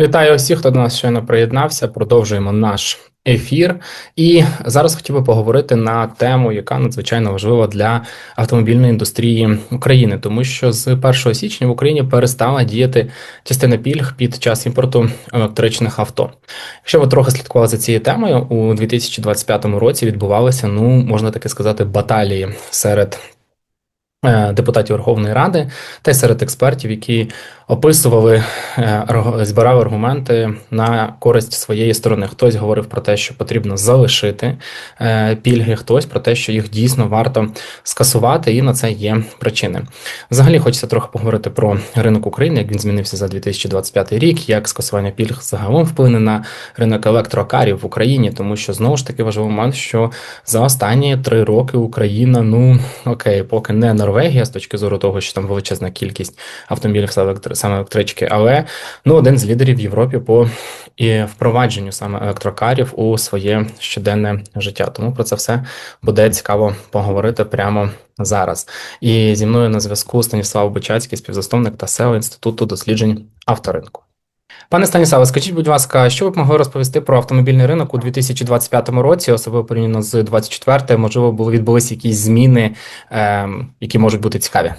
Вітаю усіх, хто до нас щойно приєднався. Продовжуємо наш ефір. І зараз хотів би поговорити на тему, яка надзвичайно важлива для автомобільної індустрії України, тому що з 1 січня в Україні перестала діяти частина пільг під час імпорту електричних авто. Якщо ви трохи слідкували за цією темою, у 2025 році відбувалися, ну можна таки сказати, баталії серед. е, Депутатів Верховної Ради та й серед експертів, які описували, е, збирали аргументи на користь своєї сторони. Хтось говорив про те, що потрібно залишити е, пільги, хтось про те, що їх дійсно варто скасувати, і на це є причини. Взагалі, хочеться трохи поговорити про ринок України, як він змінився за 2025 рік, як скасування пільг загалом вплине на ринок електрокарів в Україні, тому що знову ж таки важливий момент, що за останні три роки Україна, ну окей, поки не Норвегія з точки зору того, що там величезна кількість автомобілів саме електри- саме електрички, але ну один з лідерів в Європі по і впровадженню саме електрокарів у своє щоденне життя. Тому про це все буде цікаво поговорити прямо зараз. І зі мною на зв'язку Станіслав Бичацький, співзасновник та SEO Інституту досліджень авторинку. Пане Станіславе, скажіть, будь ласка, що ви б могли розповісти про автомобільний ринок у 2025 році, особливо порівняно з 2024, можливо, були відбулися якісь зміни, ем, які можуть бути цікаві?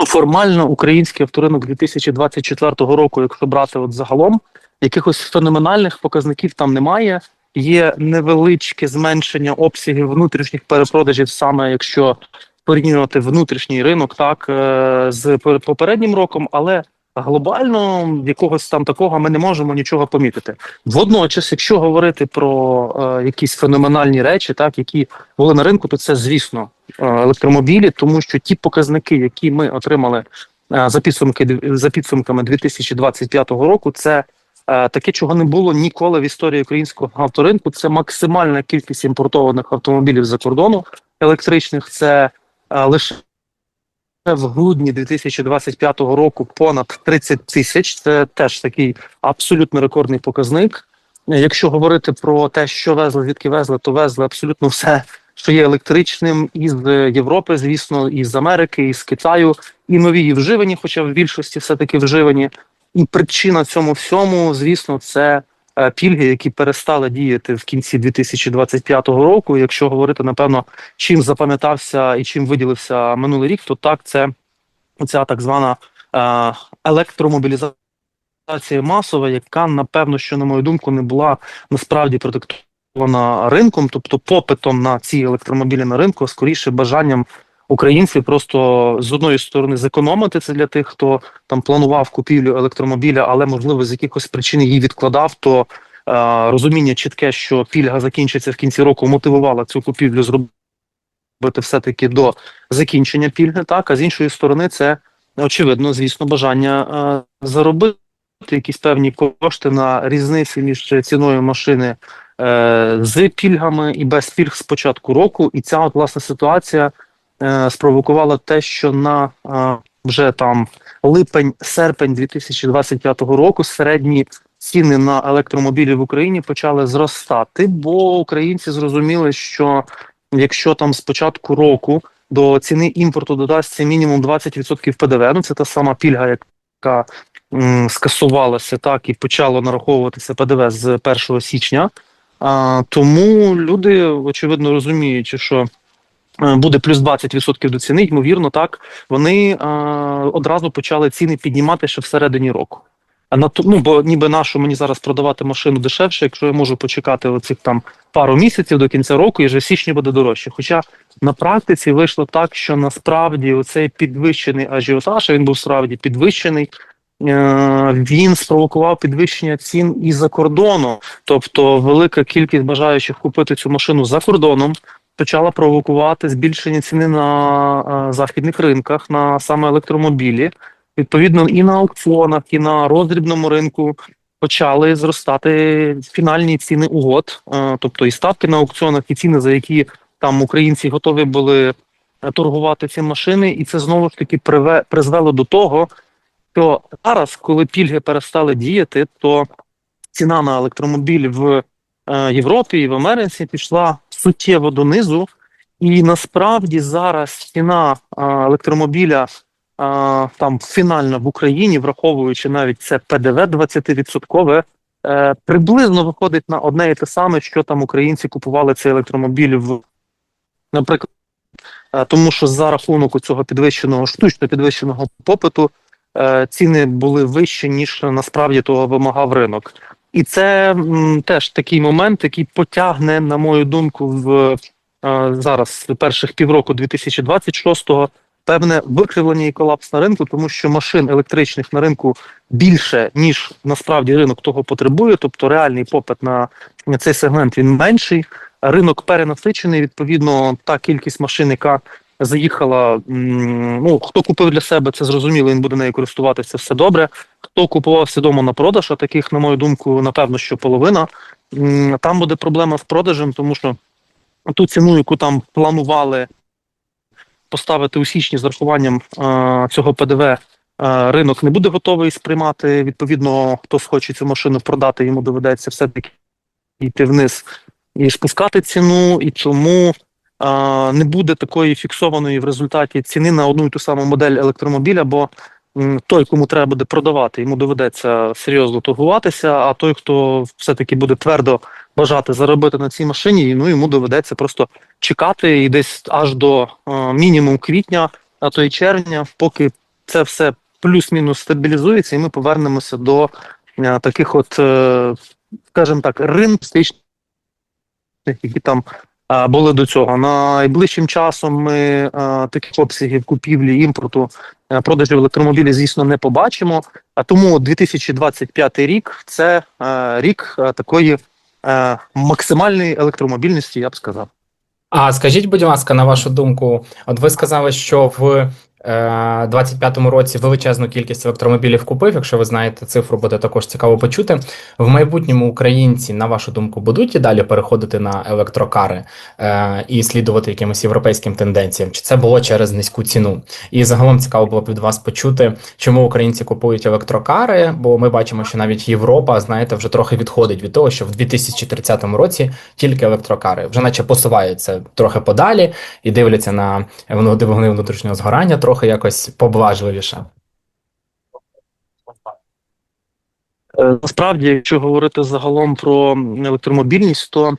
Ну, Формально український авторинок 2024 року, якщо брати от загалом, якихось феноменальних показників там немає. Є невеличке зменшення обсягів внутрішніх перепродажів, саме якщо порівнювати внутрішній ринок, так е, з попереднім роком, але глобально якогось там такого ми не можемо нічого помітити. Водночас, якщо говорити про е, якісь феноменальні речі, так які були на ринку, то це звісно е, електромобілі, тому що ті показники, які ми отримали е, за підсумки за підсумками 2025 року, це е, таке, чого не було ніколи в історії українського авторинку. Це максимальна кількість імпортованих автомобілів за кордону електричних. Це е, лише в грудні 2025 року понад 30 тисяч. Це теж такий абсолютно рекордний показник. Якщо говорити про те, що везли, звідки везли, то везли абсолютно все, що є електричним із Європи, звісно, із Америки, із Китаю, і нові і вживані, хоча в більшості все-таки вживані. І причина цьому всьому, звісно, це пільги, які перестали діяти в кінці 2025 року. Якщо говорити, напевно, чим запам'ятався і чим виділився минулий рік, то так це ця так звана е, електромобілізація масова, яка напевно, що на мою думку, не була насправді продиктована ринком, тобто попитом на ці електромобілі на ринку, а скоріше бажанням українців просто з одної сторони зекономити це для тих, хто там планував купівлю електромобіля, але можливо з якихось причин її відкладав. То е, розуміння чітке, що пільга закінчиться в кінці року, мотивувала цю купівлю зробити все-таки до закінчення пільги. Так а з іншої сторони, це очевидно, звісно, бажання е, заробити якісь певні кошти на різниці між ціною машини е, з пільгами і без пільг з початку року. І ця от власне ситуація е, спровокувала те, що на е, вже там липень-серпень 2025 року середні ціни на електромобілі в Україні почали зростати, бо українці зрозуміли, що якщо там з початку року до ціни імпорту додасться мінімум 20% ПДВ, ну це та сама пільга, яка скасувалася так і почало нараховуватися ПДВ з 1 січня. А, тому люди очевидно розуміючи, що буде плюс 20% до ціни, ймовірно, так вони а, одразу почали ціни піднімати ще всередині року. А на ну, бо ніби нашу мені зараз продавати машину дешевше, якщо я можу почекати оцих там пару місяців до кінця року, і вже в січні буде дорожче. Хоча на практиці вийшло так, що насправді оцей підвищений ажіотаж, він був справді підвищений. е, Він спровокував підвищення цін і за кордоном, тобто велика кількість бажаючих купити цю машину за кордоном почала провокувати збільшення ціни на е, західних ринках на саме електромобілі. Відповідно, і на аукціонах, і на роздрібному ринку почали зростати фінальні ціни угод, е, тобто і ставки на аукціонах, і ціни, за які там українці готові були е, торгувати ці машини, і це знову ж таки призвело до того, що зараз, коли пільги перестали діяти, то ціна на електромобіль в Європі і в Америці пішла суттєво донизу, і насправді зараз ціна електромобіля там фінальна в Україні, враховуючи навіть це ПДВ 20%, е, приблизно виходить на одне і те саме, що там українці купували цей електромобіль в, наприклад, е, тому що за рахунок цього підвищеного штучно підвищеного попиту е, ціни були вищі, ніж насправді того вимагав ринок. І це м, теж такий момент, який потягне, на мою думку, в е, зараз перших півроку 2026-го певне викривлення і колапс на ринку, тому що машин електричних на ринку більше, ніж насправді ринок того потребує. Тобто реальний попит на цей сегмент він менший. Ринок перенасичений. Відповідно, та кількість машин, яка заїхала. Ну хто купив для себе, це зрозуміло. Він буде нею користуватися все добре. Хто купував свідомо на продаж, а таких, на мою думку, напевно, що половина. Там буде проблема з продажем, тому що ту ціну, яку там планували поставити у січні з рахуванням е, цього ПДВ, е, ринок не буде готовий сприймати. Відповідно, хто схоче цю машину продати, йому доведеться все-таки йти вниз і спускати ціну, і тому не буде такої фіксованої в результаті ціни на одну і ту саму модель електромобіля, бо той, кому треба буде продавати, йому доведеться серйозно торгуватися, а той, хто все-таки буде твердо бажати заробити на цій машині, ну йому доведеться просто чекати і десь аж до мінімум квітня, а то й червня, поки це все плюс-мінус стабілізується, і ми повернемося до таких, от, е, скажімо так, ринстичних, які там були до цього. Найближчим часом ми таких обсягів купівлі імпорту продажів електромобілів, звісно, не побачимо. А тому 2025 рік це рік такої максимальної електромобільності, я б сказав. А скажіть, будь ласка, на вашу думку, от ви сказали, що в 25-му році величезну кількість електромобілів купив. Якщо ви знаєте цифру, буде також цікаво почути. В майбутньому українці, на вашу думку, будуть і далі переходити на електрокари е, і слідувати якимось європейським тенденціям? Чи це було через низьку ціну? І загалом цікаво було б від вас почути, чому українці купують електрокари, бо ми бачимо, що навіть Європа, знаєте, вже трохи відходить від того, що в 2030 році тільки електрокари вже наче посуваються трохи подалі і дивляться на двигуни внутрішнього згорання трохи якось поблажливіше. Е, Насправді, якщо говорити загалом про електромобільність, то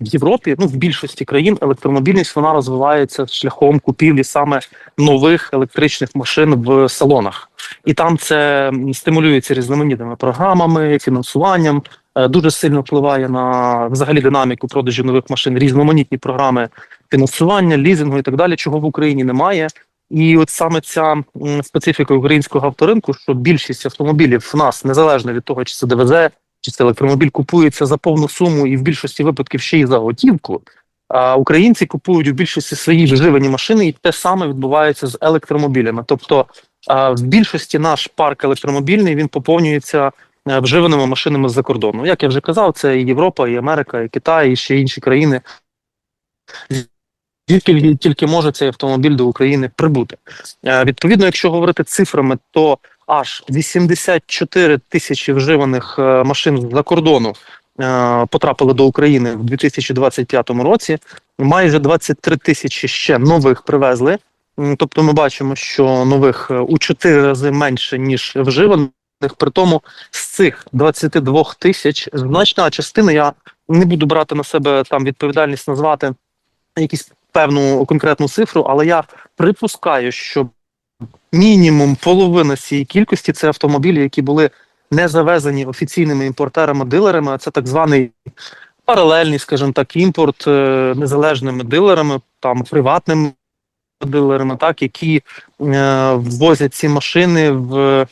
в Європі, ну в більшості країн, електромобільність вона розвивається шляхом купівлі саме нових електричних машин в салонах, і там це стимулюється різноманітними програмами, фінансуванням. Е, Дуже сильно впливає на взагалі динаміку продажу нових машин, різноманітні програми фінансування, лізингу і так далі, чого в Україні немає. І от саме ця специфіка українського авторинку, що більшість автомобілів в нас, незалежно від того, чи це ДВЗ, чи це електромобіль, купується за повну суму і в більшості випадків ще й за готівку. А українці купують в більшості свої вживані машини, і те саме відбувається з електромобілями. Тобто, в більшості наш парк електромобільний він поповнюється е, вживаними машинами з-за кордону. Як я вже казав, це і Європа, і Америка, і Китай, і ще інші країни. Звідки тільки може цей автомобіль до України прибути. Е, Відповідно, якщо говорити цифрами, то аж 84 тисячі вживаних е, машин з-за кордону е, потрапили до України в 2025 році. Майже 23 тисячі ще нових привезли. Тобто, ми бачимо, що нових у 4 рази менше ніж вживаних. При тому з цих 22 тисяч значна частина. Я не буду брати на себе там відповідальність назвати якісь певну конкретну цифру, але я припускаю, що мінімум половина цієї кількості це автомобілі, які були не завезені офіційними імпортерами-дилерами, а це так званий паралельний, скажімо так, імпорт е, незалежними дилерами, там приватними дилерами, так, які е, ввозять ці машини в,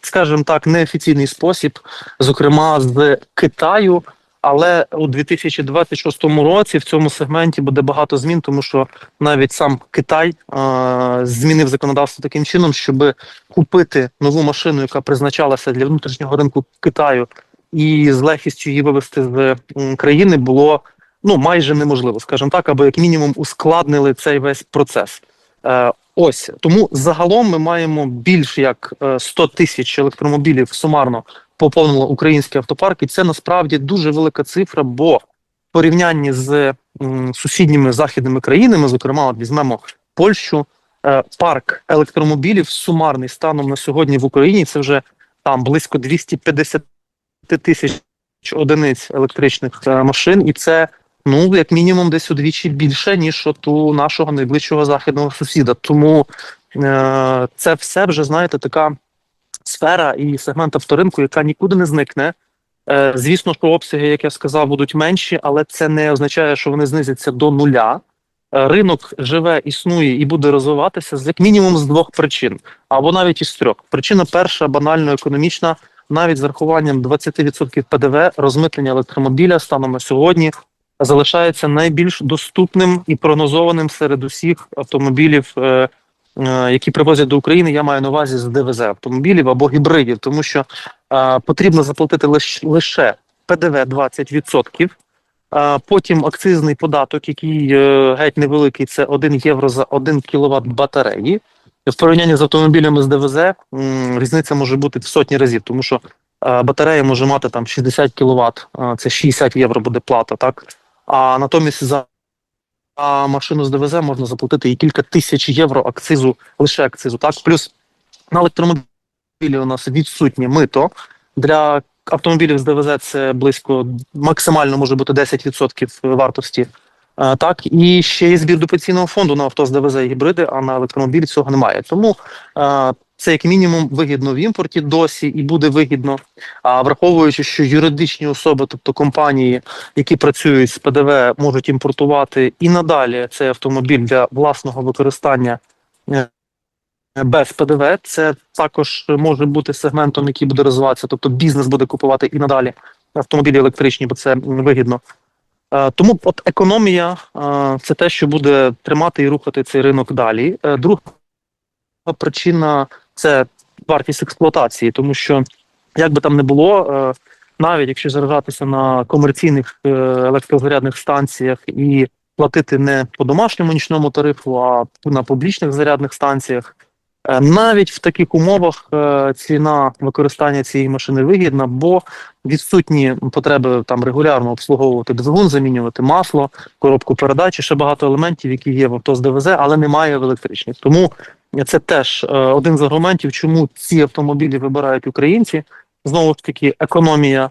скажімо так, неофіційний спосіб, зокрема з Китаю. Але у 2026 році в цьому сегменті буде багато змін, тому що навіть сам Китай е, змінив законодавство таким чином, щоб купити нову машину, яка призначалася для внутрішнього ринку Китаю, і з легкістю її вивезти з країни було ну майже неможливо, скажімо так, або як мінімум ускладнили цей весь процес. Е, ось тому загалом ми маємо більш як е, 100 тисяч електромобілів сумарно поповнило український автопарк, і це насправді дуже велика цифра, бо в порівнянні з сусідніми західними країнами, зокрема, от візьмемо Польщу, е, парк електромобілів сумарний станом на сьогодні в Україні. Це вже там близько 250 тисяч одиниць електричних е, машин, і це ну як мінімум десь удвічі більше ніж от у нашого найближчого західного сусіда. Тому е, це все вже знаєте така сфера і сегмент авторинку, яка нікуди не зникне. Е, звісно, що обсяги, як я сказав, будуть менші, але це не означає, що вони знизяться до нуля. Е, Ринок живе, існує і буде розвиватися з як мінімум з двох причин, або навіть із трьох. Причина перша банально економічна, навіть з рахуванням 20% ПДВ розмитнення електромобіля станом на сьогодні залишається найбільш доступним і прогнозованим серед усіх автомобілів, е, які привозять до України. Я маю на увазі з ДВЗ автомобілів або гібридів, тому що е, потрібно заплатити лише, ПДВ 20%. А потім акцизний податок, який е, геть невеликий, це 1 євро за 1 кВт батареї. В порівнянні з автомобілями з ДВЗ різниця може бути в сотні разів, тому що е, батарея може мати там 60 кВт, це 60 євро буде плата, так? А натомість за а машину з ДВЗ можна заплатити і кілька тисяч євро акцизу, лише акцизу. Так, плюс на електромобілі у нас відсутнє мито для автомобілів з ДВЗ. Це близько максимально може бути 10% вартості. Так, і ще є збір до пенсійного фонду на авто з ДВЗ і гібриди, а на електромобілі цього немає. Тому це як мінімум вигідно в імпорті досі і буде вигідно. А враховуючи, що юридичні особи, тобто компанії, які працюють з ПДВ, можуть імпортувати і надалі цей автомобіль для власного використання е, без ПДВ. Це також може бути сегментом, який буде розвиватися. Тобто бізнес буде купувати і надалі автомобілі електричні, бо це вигідно. Е, Тому от економія е, це те, що буде тримати і рухати цей ринок далі. Друга причина це вартість експлуатації, тому що як би там не було, е, навіть якщо заряджатися на комерційних е, електрозарядних станціях і платити не по домашньому нічному тарифу, а на публічних зарядних станціях, е, навіть в таких умовах ціна використання цієї машини вигідна, бо відсутні потреби там регулярно обслуговувати двигун, замінювати масло, коробку передач, ще багато елементів, які є в авто з ДВЗ, але немає в електричних. Тому це теж е, один з аргументів, чому ці автомобілі вибирають українці. Знову ж таки, економія.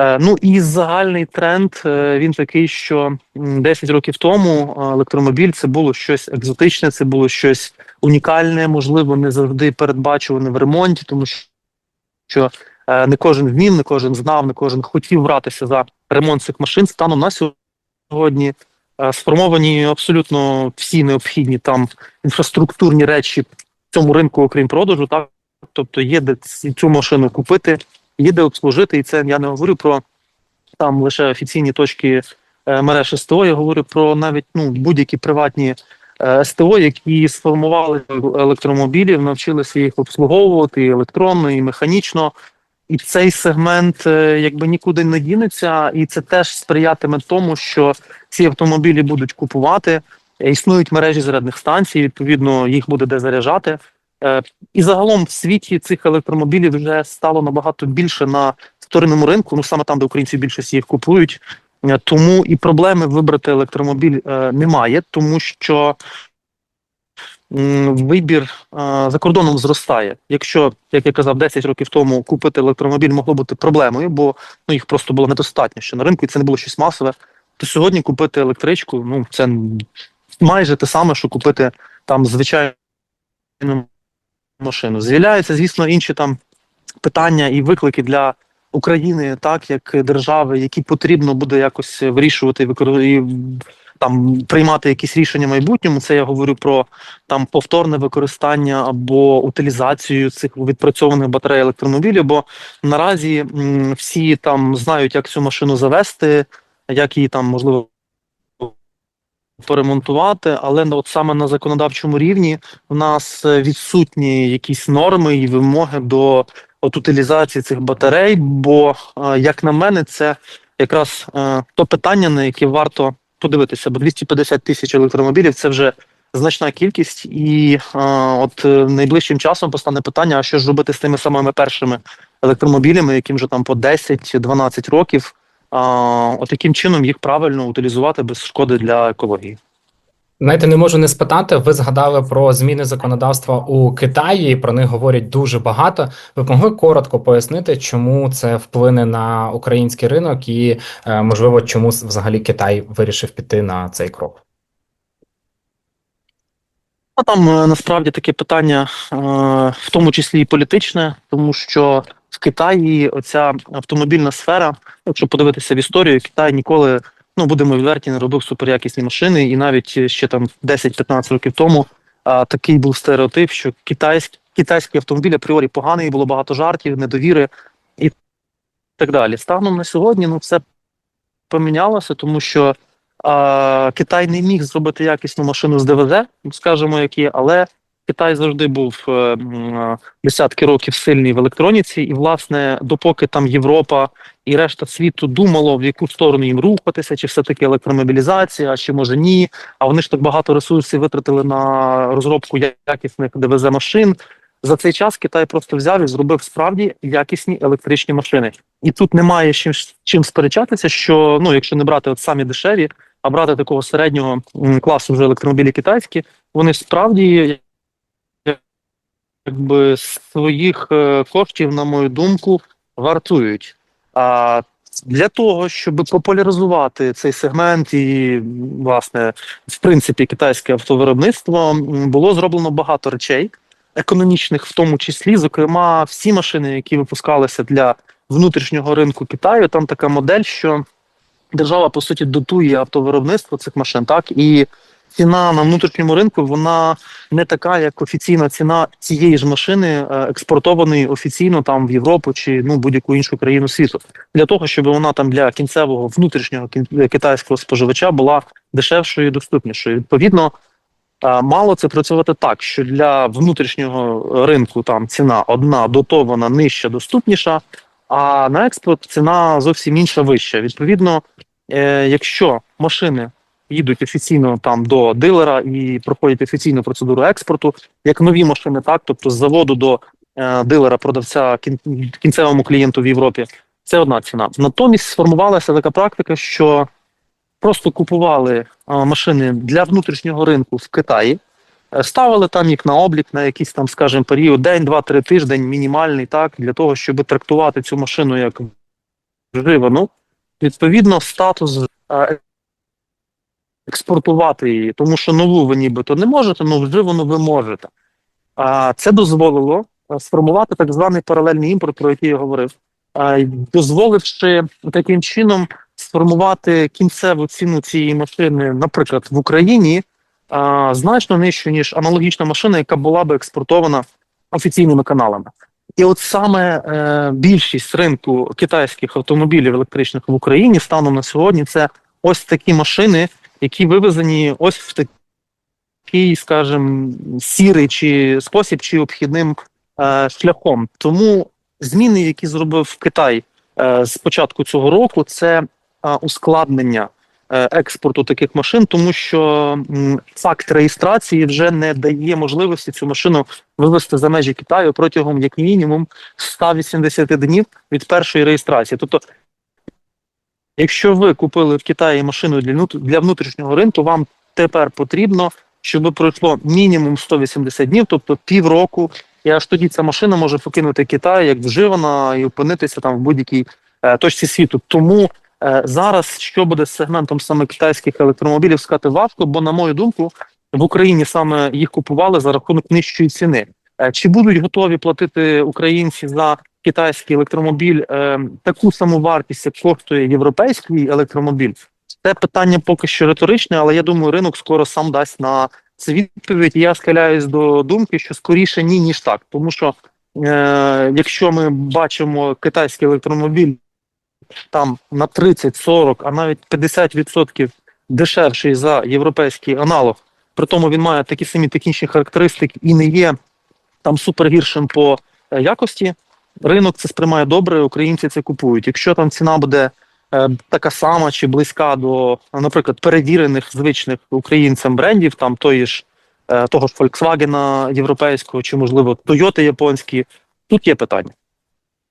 Е, Ну і загальний тренд е, він такий, що м, 10 років тому електромобіль це було щось екзотичне, це було щось унікальне, можливо, не завжди передбачуване в ремонті, тому що не кожен вмів, не кожен знав, не кожен хотів братися за ремонт цих машин. Станом на сьогодні сформовані абсолютно всі необхідні там інфраструктурні речі в цьому ринку, окрім продажу, так тобто є де цю машину купити, є де обслужити, і це я не говорю про там лише офіційні точки е, мереж СТО. Я говорю про навіть ну будь-які приватні е, СТО, які сформували електромобілів, навчилися їх обслуговувати і електронно, і механічно. І цей сегмент е, якби нікуди не дінеться, і це теж сприятиме тому, що ці автомобілі будуть купувати. Е, Існують мережі зарядних станцій, відповідно, їх буде де заряджати. Е, І загалом в світі цих електромобілів вже стало набагато більше на вторинному ринку, ну саме там, де українці більшості їх купують. Тому і проблеми вибрати електромобіль немає, тому що вибір за кордоном зростає. Якщо, як я казав, 10 років тому купити електромобіль могло бути проблемою, бо ну їх просто було недостатньо ще на ринку, і це не було щось масове. То сьогодні купити електричку, ну це майже те саме, що купити там звичайну машину. З'являються, звісно, інші там питання і виклики для України, так як держави, які потрібно буде якось вирішувати і викор- і там приймати якісь рішення в майбутньому. Це я говорю про там повторне використання або утилізацію цих відпрацьованих батарей електромобілів. Бо наразі м, всі там знають, як цю машину завести, як її там можливо поремонтувати, але на- от саме на законодавчому рівні у нас е, відсутні якісь норми і вимоги до от утилізації цих батарей. Бо, е, як на мене, це якраз е, то питання, на яке варто подивитися, бо 250 тисяч електромобілів це вже значна кількість, і е, от е, найближчим часом постане питання: а що ж робити з тими самими першими електромобілями, яким вже там по 10-12 років. А, от яким чином їх правильно утилізувати без шкоди для екології. Знаєте, не можу не спитати. Ви згадали про зміни законодавства у Китаї. Про них говорять дуже багато. Ви могли коротко пояснити, чому це вплине на український ринок, і е, можливо, чому взагалі Китай вирішив піти на цей крок? А там е, насправді таке питання, е, в тому числі і політичне, тому що в Китаї оця автомобільна сфера, якщо подивитися в історію, Китай ніколи, ну будемо відверті, не робив суперякісні машини, і навіть ще там 10-15 років тому а, такий був стереотип, що китайський китайський автомобіль апріорі поганий, було багато жартів, недовіри і так далі. Станом на сьогодні ну все помінялося, тому що а, Китай не міг зробити якісну машину з ДВЗ, скажімо, які, але Китай завжди був е, е, десятки років сильний в електроніці, і, власне, допоки там Європа і решта світу думало, в яку сторону їм рухатися, чи все-таки електромобілізація, чи може ні. А вони ж так багато ресурсів витратили на розробку якісних ДВЗ машин. За цей час Китай просто взяв і зробив справді якісні електричні машини. І тут немає чим, чим сперечатися, що ну, якщо не брати от самі дешеві, а брати такого середнього класу вже електромобілі китайські, вони справді якби своїх е, коштів, на мою думку, вартують. А для того, щоб популяризувати цей сегмент і, власне, в принципі, китайське автовиробництво, було зроблено багато речей економічних, в тому числі, зокрема, всі машини, які випускалися для внутрішнього ринку Китаю, там така модель, що держава по суті дотує автовиробництво цих машин, так і ціна на внутрішньому ринку вона не така, як офіційна ціна цієї ж машини, е, експортованої офіційно там в Європу чи ну будь-яку іншу країну світу, для того, щоб вона там для кінцевого внутрішнього кін- китайського споживача була дешевшою і доступнішою. Відповідно. е, Мало це працювати так, що для внутрішнього ринку там ціна одна дотована, нижча, доступніша, а на експорт ціна зовсім інша вища. Відповідно, е, якщо машини їдуть офіційно там до дилера і проходять офіційну процедуру експорту, як нові машини, так тобто з заводу до е, дилера, продавця кін, кінцевому клієнту в Європі, це одна ціна. Натомість сформувалася така практика, що просто купували е, машини для внутрішнього ринку в Китаї. е, Ставили там їх на облік на якийсь там, скажімо, період, день, два, три тиждень, мінімальний, так, для того, щоб трактувати цю машину як вживану. Відповідно, статус е, експортувати її, тому що нову ви нібито не можете, але вживану ви можете. А це дозволило е, сформувати так званий паралельний імпорт, про який я говорив, дозволивши таким чином сформувати кінцеву ціну цієї машини, наприклад, в Україні значно нижчу, ніж аналогічна машина, яка була би експортована офіційними каналами. І от саме е, більшість ринку китайських автомобілів електричних в Україні станом на сьогодні це ось такі машини, які вивезені ось в такий, скажімо, сірий чи спосіб, чи обхідним е, шляхом. Тому зміни, які зробив Китай е, з початку цього року, це е, ускладнення е, експорту таких машин, тому що факт реєстрації вже не дає можливості цю машину вивезти за межі Китаю протягом як мінімум 180 днів від першої реєстрації. Тобто, якщо ви купили в Китаї машину для внут- для внутрішнього ринку, вам тепер потрібно, щоб пройшло мінімум 180 днів, тобто півроку, і аж тоді ця машина може покинути Китай як вживана і опинитися там в будь-якій е, точці світу. Тому е, зараз що буде з сегментом саме китайських електромобілів, сказати важко, бо на мою думку, в Україні саме їх купували за рахунок нижчої ціни. Е, Чи будуть готові платити українці за китайський електромобіль е, таку саму вартість, як коштує європейський електромобіль? Це питання поки що риторичне, але я думаю, ринок скоро сам дасть на це відповідь. Я схиляюсь до думки, що скоріше ні, ніж так. Тому що е, якщо ми бачимо китайський електромобіль там на 30, 40, а навіть 50% дешевший за європейський аналог, при тому він має такі самі технічні характеристики і не є там супергіршим по е, якості. Ринок це сприймає добре, українці це купують. Якщо там ціна буде е, така сама чи близька до, наприклад, перевірених звичних українцям брендів, там тої ж е, того ж Volkswagen європейського, чи можливо Toyota японські, тут є питання.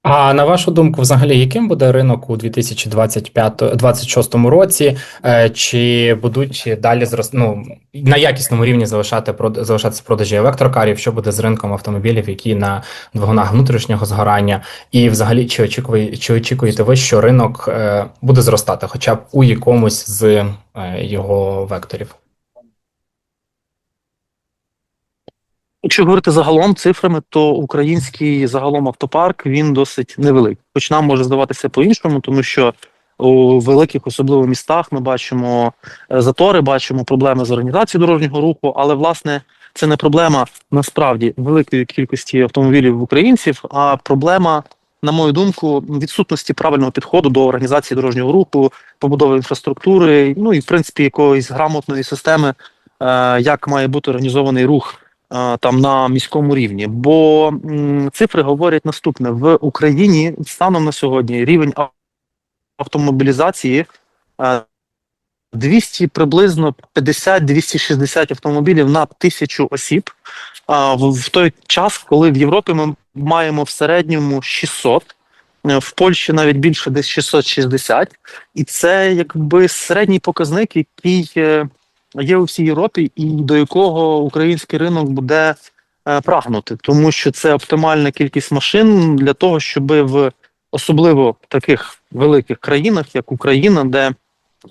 А на вашу думку, взагалі, яким буде ринок у 2025-2026 році? Е, Чи будуть далі зрос... ну, на якісному рівні залишати залишатися продажі електрокарів? Що буде з ринком автомобілів, які на двигунах внутрішнього згорання? І взагалі, чи очікує, чи очікуєте ви, що ринок е, буде зростати, хоча б у якомусь з е, його векторів? Якщо говорити загалом цифрами, то український загалом автопарк він досить невеликий. Хоч нам може здаватися по-іншому, тому що у великих, особливо містах, ми бачимо е, затори, бачимо проблеми з організацією дорожнього руху, але власне це не проблема насправді великої кількості автомобілів українців, а проблема, на мою думку, відсутності правильного підходу до організації дорожнього руху, побудови інфраструктури, ну і в принципі якоїсь грамотної системи, е, як має бути організований рух там на міському рівні. Бо цифри говорять наступне: в Україні станом на сьогодні рівень автомобілізації е, 200 приблизно 50-260 автомобілів на тисячу осіб. В, в той час, коли в Європі ми маємо в середньому 600, е, в Польщі навіть більше десь 660, і це якби середній показник, який е, є у всій Європі, і до якого український ринок буде е, прагнути, тому що це оптимальна кількість машин для того, щоб в особливо таких великих країнах, як Україна, де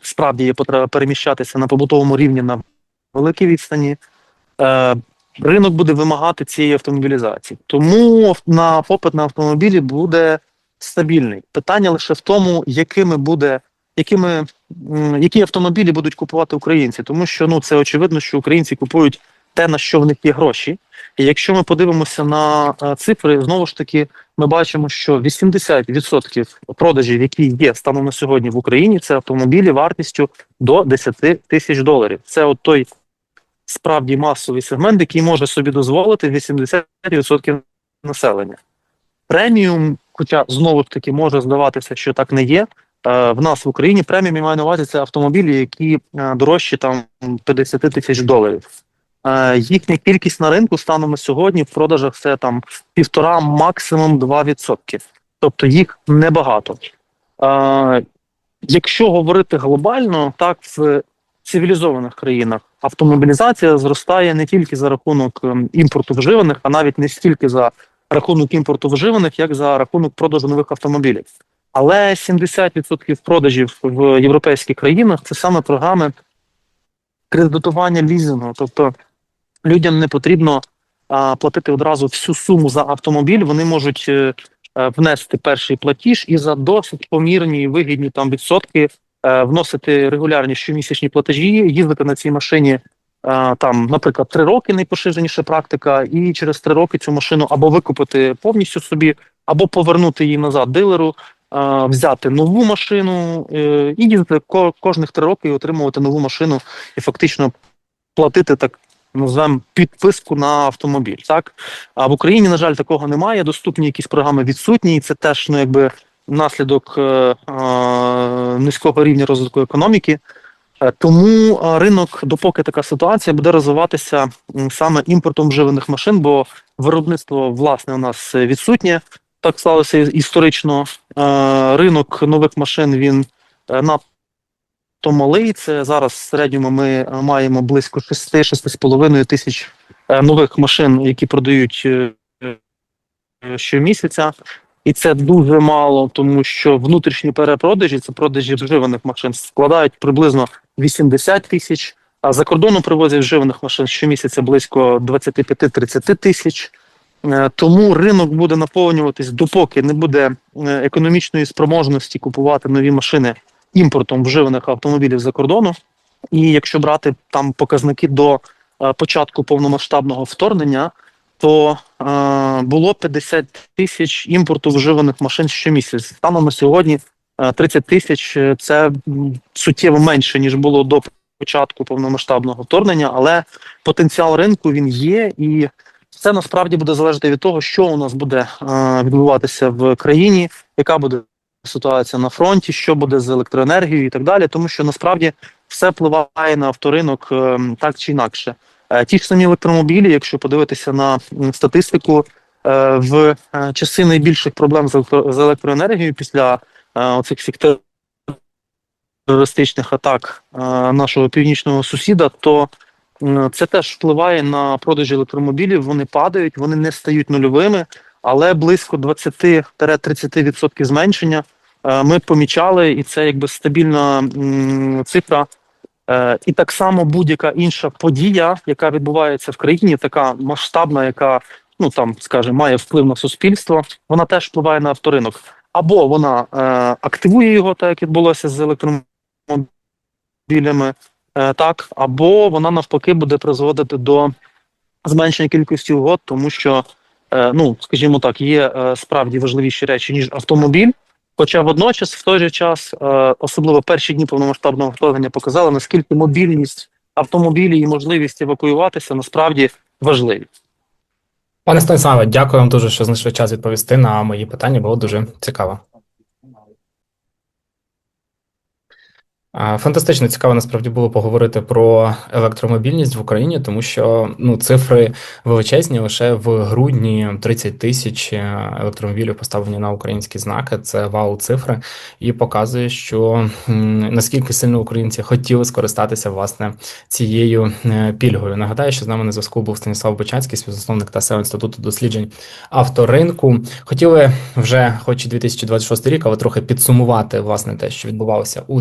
справді є потреба переміщатися на побутовому рівні на великій відстані. Е, ринок буде вимагати цієї автомобілізації. Тому на попит на автомобілі буде стабільний. Питання лише в тому, якими буде, якими, які автомобілі будуть купувати українці. Тому що ну це очевидно, що українці купують те, на що в них є гроші. І якщо ми подивимося на е, цифри, знову ж таки, ми бачимо, що 80% продажів, які є станом на сьогодні в Україні, це автомобілі вартістю до 10 тисяч доларів. Це от той справді масовий сегмент, який може собі дозволити 80% населення. Преміум, хоча знову ж таки може здаватися, що так не є. Е, В нас в Україні преміум я маю на увазі це автомобілі, які е, дорожчі там 50 тисяч доларів. Е, Їхня кількість на ринку станом на сьогодні в продажах це там півтора, максимум 2%. Тобто їх небагато. Якщо говорити глобально, так в цивілізованих країнах автомобілізація зростає не тільки за рахунок ем, імпорту вживаних, а навіть не стільки за рахунок імпорту вживаних, як за рахунок продажу нових автомобілів. Але 70% продажів в європейських країнах це саме програми кредитування лізингу. Тобто людям не потрібно а, платити одразу всю суму за автомобіль. Вони можуть е, е, внести перший платіж і за досить помірні вигідні там відсотки е, вносити регулярні щомісячні платежі, їздити на цій машині. Там, наприклад, три роки найпоширеніша практика, і через три роки цю машину або викупити повністю собі, або повернути її назад дилеру, взяти нову машину е, і їздити ко- кожних три роки і отримувати нову машину і фактично платити так назвемо підписку на автомобіль. Так а в Україні, на жаль, такого немає. Доступні якісь програми відсутні, і це теж ну якби наслідок е, низького рівня розвитку економіки. Е, Тому ринок, допоки така ситуація, буде розвиватися саме імпортом вживаних машин, бо виробництво власне у нас відсутнє. Так сталося історично. Е, Ринок нових машин він е, надто малий. Це зараз в середньому ми е, маємо близько 6-6,5 тисяч нових машин, які продають щомісяця. І це дуже мало, тому що внутрішні перепродажі, це продажі вживаних машин, складають приблизно 80 тисяч. А за кордоном привозять вживаних машин щомісяця близько 25-30 тисяч. Е, Тому ринок буде наповнюватись, допоки не буде е, економічної спроможності купувати нові машини імпортом вживаних автомобілів за кордону. І якщо брати там показники до е, початку повномасштабного вторгнення, то було 50 тисяч імпорту вживаних машин щомісяць. Станом на сьогодні е, 30 тисяч це суттєво менше ніж було до початку повномасштабного вторгнення, але потенціал ринку він є, і це насправді буде залежати від того, що у нас буде е, відбуватися в країні, яка буде ситуація на фронті, що буде з електроенергією і так далі, тому що насправді все впливає на авторинок е, так чи інакше. Е, Ті ж самі електромобілі, якщо подивитися на статистику, в часи найбільших проблем з електро- з електроенергією після оцих всіх терористичних атак нашого північного сусіда, то це теж впливає на продажі електромобілів. Вони падають, вони не стають нульовими, але близько 20-30% зменшення е, ми помічали, і це якби стабільна цифра. Е, І так само будь-яка інша подія, яка відбувається в країні, така масштабна, яка ну там скажімо, має вплив на суспільство, вона теж впливає на авторинок. Або вона е, активує його, так як відбулося з електромобілями, е, так, або вона навпаки буде призводити до зменшення кількості угод, тому що, е, ну скажімо так, є е, справді важливіші речі ніж автомобіль. Хоча водночас, в той же час, е, особливо перші дні повномасштабного вторгнення показали, наскільки мобільність автомобілів і можливість евакуюватися насправді важливі. Пане Станіславе, дякую вам дуже, що знайшли час відповісти на мої питання. Було дуже цікаво. Фантастично цікаво насправді було поговорити про електромобільність в Україні, тому що ну цифри величезні. Лише в грудні 30 тисяч е, електромобілів поставлені на українські знаки. Це вау цифри, і показує, що наскільки сильно українці хотіли скористатися власне цією е, пільгою. Нагадаю, що з нами на зв'язку був Станіслав Бочанський, співзасновник та SEO інституту досліджень авторинку. Хотіли вже, хоч і 2026 рік, але трохи підсумувати власне те, що відбувалося у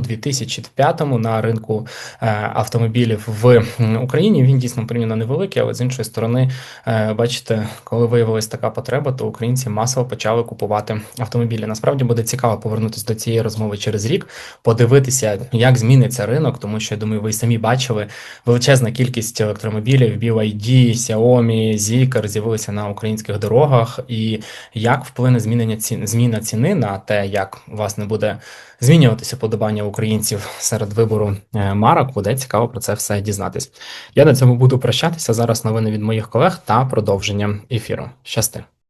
2005-му на ринку е, автомобілів в Україні. Він дійсно порівняно невеликий, але з іншої сторони, е, бачите, коли виявилась така потреба, то українці масово почали купувати автомобілі. Насправді буде цікаво повернутися до цієї розмови через рік, подивитися, як зміниться ринок, тому що я думаю, ви самі бачили величезна кількість електромобілів, BYD, Xiaomi, Zeekr з'явилися на українських дорогах, і як вплине змінення ці... зміна ціни на те, як власне буде змінюватися подобання українців серед вибору е, марок, буде цікаво про це все дізнатись. Я на цьому буду прощатися. Зараз новини від моїх колег та продовження ефіру. Щасти.